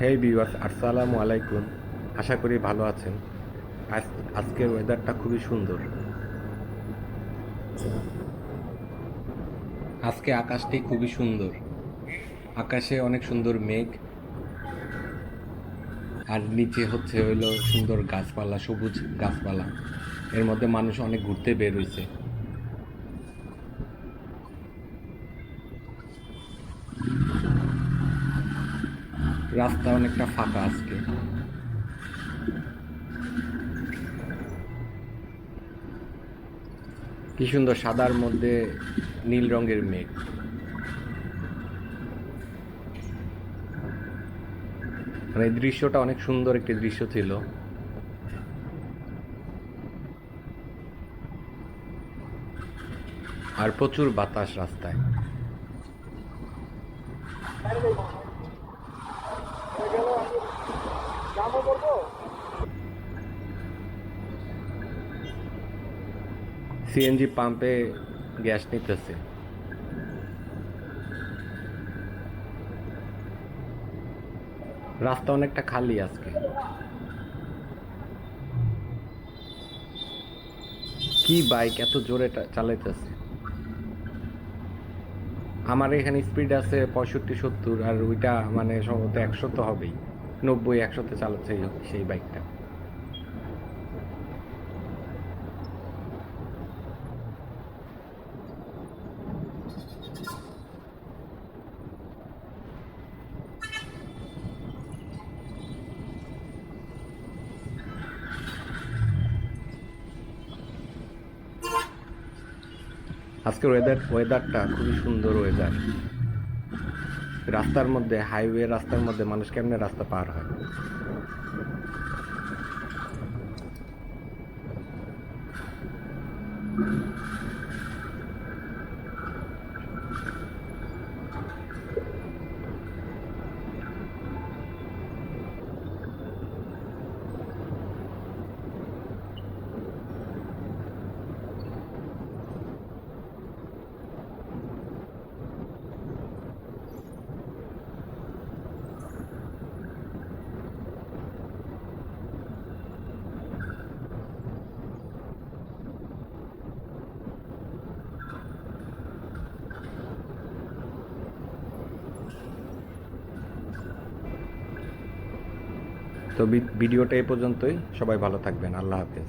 হেই বিওয়ার্স আসসালামু আলাইকুম। আশা করি ভালো আছেন। আজ, আজকের ওয়েদারটা খুবই সুন্দর। আজকে আকাশটি খুবই সুন্দর। আকাশে অনেক সুন্দর মেঘ। আর নিচে হচ্ছে হইল সুন্দর গাছপালা, সবুজ গাছপালা। এর মধ্যে মানুষ অনেক ঘুরতে বের হইছে। রাস্তা অনেকটা ফাঁকা আজকে। কি সুন্দর সাদার মধ্যে নীল রঙের মেঘ। মানে দৃশ্যটা অনেক সুন্দর একটি দৃশ্য ছিল। আর প্রচুর বাতাস রাস্তায়। সিএনজি পাম্পে গ্যাস নিতেছে। রাস্তা অনেকটা খালি আজকে। কি বাইক এত জোরে চালাইতেছে? আমার এখানে স্পিড আছে পঁয়ষট্টি, সত্তর, আর ওইটা মানে সম্ভবত একশো তো হবেই। নব্বই, একশোতে চালাচ্ছে সেই বাইকটা। আজকের ওয়েদার ওয়েদারটা খুবই সুন্দর ওয়েদার রাস্তার মধ্যে হাইওয়ে রাস্তার মধ্যে মানুষ কেমনে রাস্তা পার হয়? তো ভিডিওটা এ পর্যন্তই। সবাই ভালো থাকবেন। আল্লাহ হাফেজ।